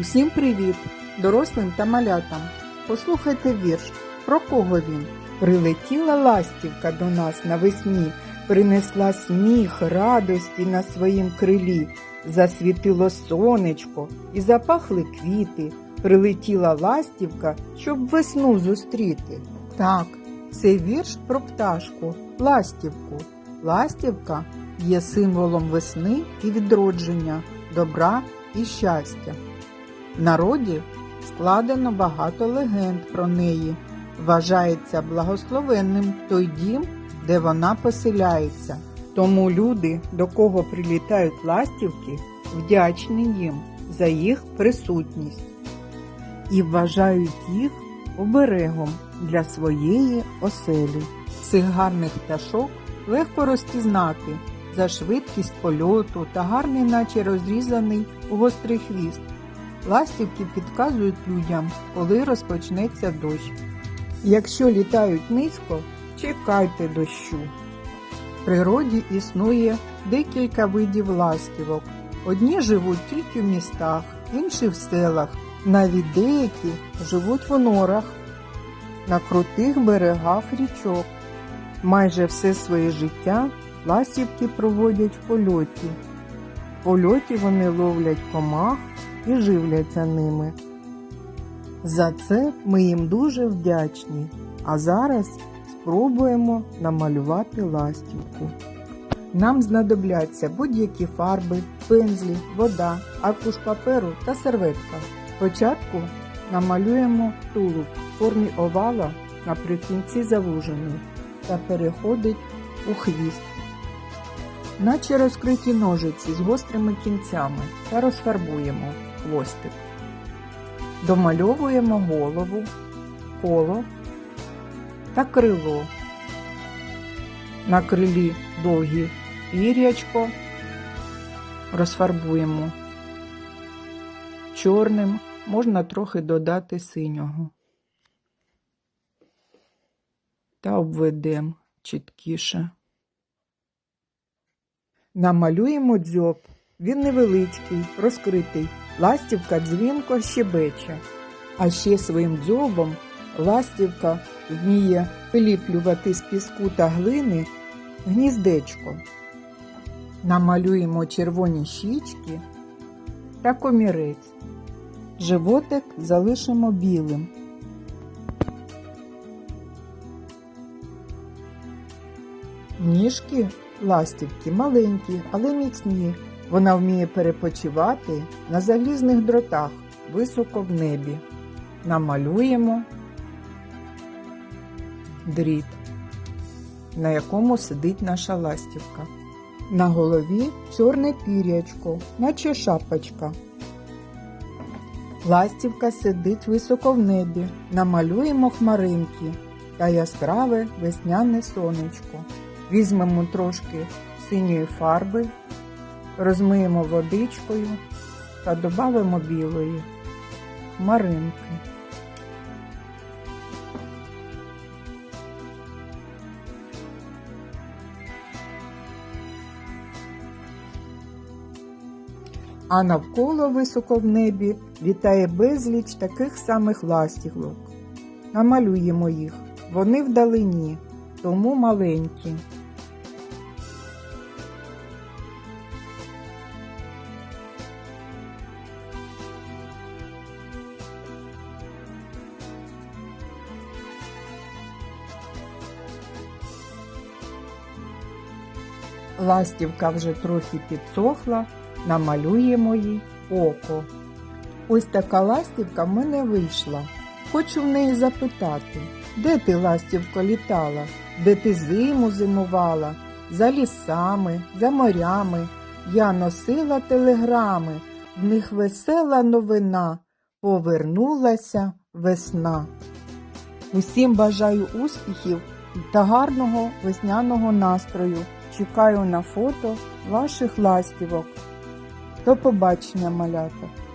Усім привіт, дорослим та малятам. Послухайте вірш. Про кого він? Прилетіла ластівка до нас навесні, принесла сміх, радості на своїм крилі. Засвітило сонечко і запахли квіти. Прилетіла ластівка, щоб весну зустріти. Так, це вірш про пташку, ластівку. Ластівка є символом весни і відродження, добра і щастя. Народі складено багато легенд про неї. Вважається благословенним той дім, де вона поселяється. Тому люди, до кого прилітають ластівки, вдячні їм за їх присутність і вважають їх оберегом для своєї оселі. Цих гарних пташок легко розпізнати за швидкість польоту та гарний, наче розрізаний гострий хвіст. Ластівки підказують людям, коли розпочнеться дощ. Якщо літають низько, чекайте дощу. В природі існує декілька видів ластівок. Одні живуть тільки в містах, інші в селах, навіть деякі живуть в норах, на крутих берегах річок. Майже все своє життя ластівки проводять в польоті. В польоті вони ловлять комах і живляться ними. За це ми їм дуже вдячні. А зараз спробуємо намалювати ластівку. Нам знадобляться будь-які фарби, пензлі, вода, аркуш паперу та серветка. Спочатку намалюємо тулуб в формі овала наприкінці завужений та переходить у хвіст. Наче розкриті ножиці з гострими кінцями та розфарбуємо хвостик. Домальовуємо голову, коло та крило. На крилі довгі пір'ячко розфарбуємо чорним, можна трохи додати синього. Та обведемо чіткіше. Намалюємо дзьоб. Він невеличкий, розкритий. Ластівка дзвінко щебече. А ще своїм дзьобом ластівка вміє виліплювати з піску та глини гніздечко. Намалюємо червоні щічки та комірець. Животик залишимо білим. Ніжки ластівки маленькі, але міцні. Вона вміє перепочивати на залізних дротах високо в небі. Намалюємо дріт, на якому сидить наша ластівка. На голові чорне пірячко, наче шапочка. Ластівка сидить високо в небі. Намалюємо хмаринки та яскраве весняне сонечко. Візьмемо трошки синьої фарби, розмиємо водичкою та додамо білої хмаринки. А навколо високо в небі літає безліч таких самих ластівок. Намалюємо їх. Вони вдалині, тому маленькі. Ластівка вже трохи підсохла, намалюємо їй око. Ось така ластівка в мене вийшла. Хочу в неї запитати, де ти, ластівко, літала, де ти зиму зимувала, за лісами, за морями. Я носила телеграми, в них весела новина, повернулася весна. Усім бажаю успіхів та гарного весняного настрою. Чекаю на фото ваших ластівок. До побачення, малята!